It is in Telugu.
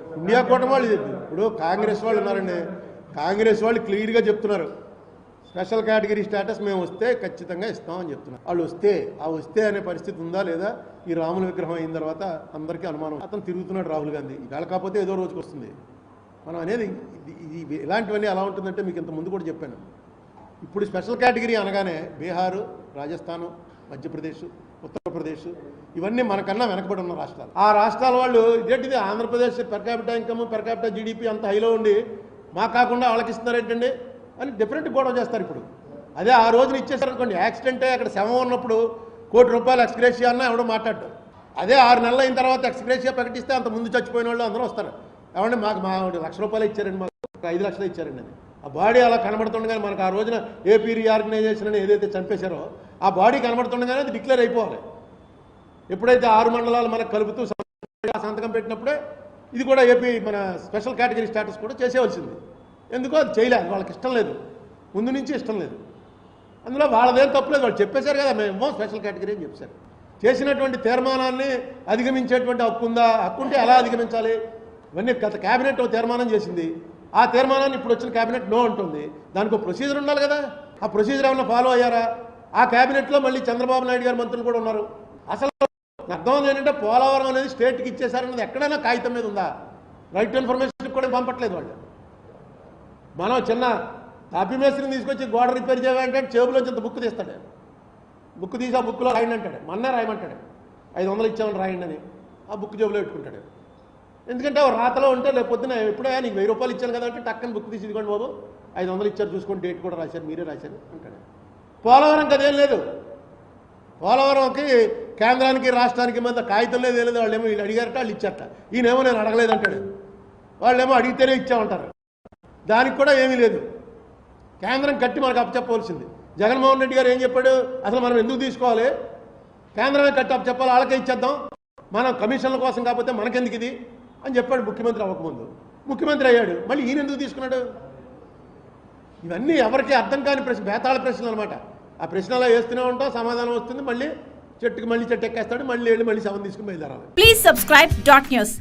ఇండియా కూటమి వాళ్ళు చెప్పి ఇప్పుడు కాంగ్రెస్ వాళ్ళు ఉన్నారండి. కాంగ్రెస్ వాళ్ళు క్లియర్గా చెప్తున్నారు. స్పెషల్ కేటగిరీ స్టేటస్ మేము వస్తే ఖచ్చితంగా ఇస్తామని చెప్తున్నారు. వాళ్ళు వస్తే ఆ వస్తే అనే పరిస్థితి ఉందా లేదా? ఈ రాముల విగ్రహం అయిన తర్వాత అందరికీ అనుమానం. అతను తిరుగుతున్నాడు రాహుల్ గాంధీ. ఇవాళ కాకపోతే ఏదో రోజుకి వస్తుంది. మనం అనేది ఇది- ఇలాంటివన్నీ ఎలా ఉంటుందంటే మీకు ఇంత ముందు కూడా చెప్పాను. ఇప్పుడు స్పెషల్ కేటగిరీ అనగానే బీహారు రాజస్థాను మధ్యప్రదేశ్ ఉత్తరప్రదేశ్ ఇవన్నీ మనకన్నా వెనకబడి ఉన్న రాష్ట్రాలు. ఆ రాష్ట్రాల వాళ్ళు ఇదేంటిది? Andhra Pradesh per capita income per GDP అంత హైలో ఉండి మాకు కాకుండా వాళ్ళకి ఇస్తున్నారు అని డిఫరెంట్ గొడవ చేస్తారు ఇప్పుడు. అదే ఆ రోజున ఇచ్చేసారనుకోండి యాక్సిడెంటే అక్కడ శవం ఉన్నప్పుడు కోటి రూపాయలు ఎక్స్గ్రేషియా అన్న ఎవడో మాట్లాడు అదే ఆరు నెలలు అయిన తర్వాత ఎక్స్గ్రేషియా ప్రకటిస్తే అంత ముందు చచ్చిపోయిన వాళ్ళు అందరూ వస్తారు. ఏమంటే మాకు మా ఆవిడ లక్ష రూపాయలు ఇచ్చారండి మాకు. ఒక ఐదు లక్షలు ఇచ్చారండి ఆ బాడీ అలా కనబడుతుండగానే మనకు ఆ రోజున ఏపీ రీఆర్గనైజేషన్ అని ఏదైతే చంపేశారో ఆ బాడీ కనబడుతుండగానే అది డిక్లేర్ అయిపోవాలి. ఎప్పుడైతే ఆరు మండలాలు మనకు కలుపుతూ సంతకం- పెట్టినప్పుడే ఇది కూడా ఏపీ మన స్పెషల్ కేటగిరీ స్టేటస్ కూడా చేసేవలసింది ఎందుకో అది చేయలేదు వాళ్ళకి ఇష్టం లేదు. ముందు నుంచి ఇష్టం లేదు. అందులో వాళ్ళదేం తప్పులేదు వాళ్ళు చెప్పేశారు కదా మేము స్పెషల్ కేటగిరీ అని చెప్పారు. చేసినటువంటి తీర్మానాన్ని అధిగమించేటువంటి హక్కు ఉందా? హక్కు ఉంటే ఎలా అధిగమించాలి? ఇవన్నీ గత కేబినెట్ తీర్మానం చేసింది. ఆ తీర్మానాన్ని ఇప్పుడు వచ్చిన కేబినెట్ నో అంటుంది. దానికి ప్రొసీజర్ ఉండాలి కదా. ఆ ప్రొసీజర్ ఏమైనా ఫాలో అయ్యారా? ఆ కేబినెట్లో మళ్ళీ చంద్రబాబు నాయుడు గారి మంత్రులు కూడా ఉన్నారు. అసలు నాకు అర్థం ఏంటంటే పోలవరం అనేది స్టేట్కి ఇచ్చేసారన్నది ఎక్కడైనా కాగితం మీద ఉందా? రైట్ ఇన్ఫర్మేషన్ కూడా పంపట్లేదు వాళ్ళు. మనం చిన్న తాపీ మేస్త్రిని తీసుకొచ్చి గోడ రిపేర్ చేయాలంటే చేబులోంచి ఇంత బుక్ తీస్తాడు. బుక్ తీసి ఆ బుక్లో రాయండి అంటాడు. మన్నే రాయమంటాడు. ఐదు వందలు ఇచ్చామని రాయండి అని ఆ బుక్ జేబులో పెట్టుకుంటాడు. ఎందుకంటే రాతలో ఉంటే రేపు పొద్దున ఎప్పుడే నీకు వెయ్యి రూపాయలు ఇచ్చాను కదా అంటే టక్కని బుక్ తీసి ఇదిగోండి బాబు ఐదు వందలు ఇచ్చారు చూసుకోండి డేట్ కూడా రాశారు మీరే రాశారు అంటాడు. పోలవరం కదేం లేదు. పోలవరంకి కేంద్రానికి రాష్ట్రానికి మధ్య కాగితం లేదు లేదు. వాళ్ళు వాళ్ళేమో వీళ్ళు అడిగారట వాళ్ళు ఇచ్చారట. ఈయనేమో నేను అడగలేదు అంటాడు. వాళ్ళేమో అడిగితేనే ఇచ్చామంటారు. దానికి కూడా ఏమీ లేదు. కేంద్రం కట్టి మనకు అప్పచెప్పవలసింది. జగన్మోహన్ రెడ్డి గారు ఏం చెప్పాడు? అసలు మనం ఎందుకు తీసుకోవాలి? కేంద్రమే కట్టి అప్పచెప్పాలి వాళ్ళకే ఇచ్చేద్దాం. మనం కమిషన్ల కోసం కాకపోతే మనకెందుకు ఇది? అని చెప్పాడు ముఖ్యమంత్రి అవ్వకముందు. ముఖ్యమంత్రి అయ్యాడు. మళ్ళీ ఈయన ఎందుకు తీసుకున్నాడు? ఇవన్నీ ఎవరికి అర్థం కాని ప్రశ్న బేతాళ ప్రశ్నలు అనమాట ఆ ప్రశ్నలో వేస్తూనే ఉంటాం సమాధానం వస్తుంది. మళ్ళీ చెట్టుకి మళ్ళీ చెట్టు ఎక్కేస్తాడు మళ్ళీ వెళ్ళి మళ్ళీ శవం తీసుకుని బయలుదేరాలి. Please subscribe dot news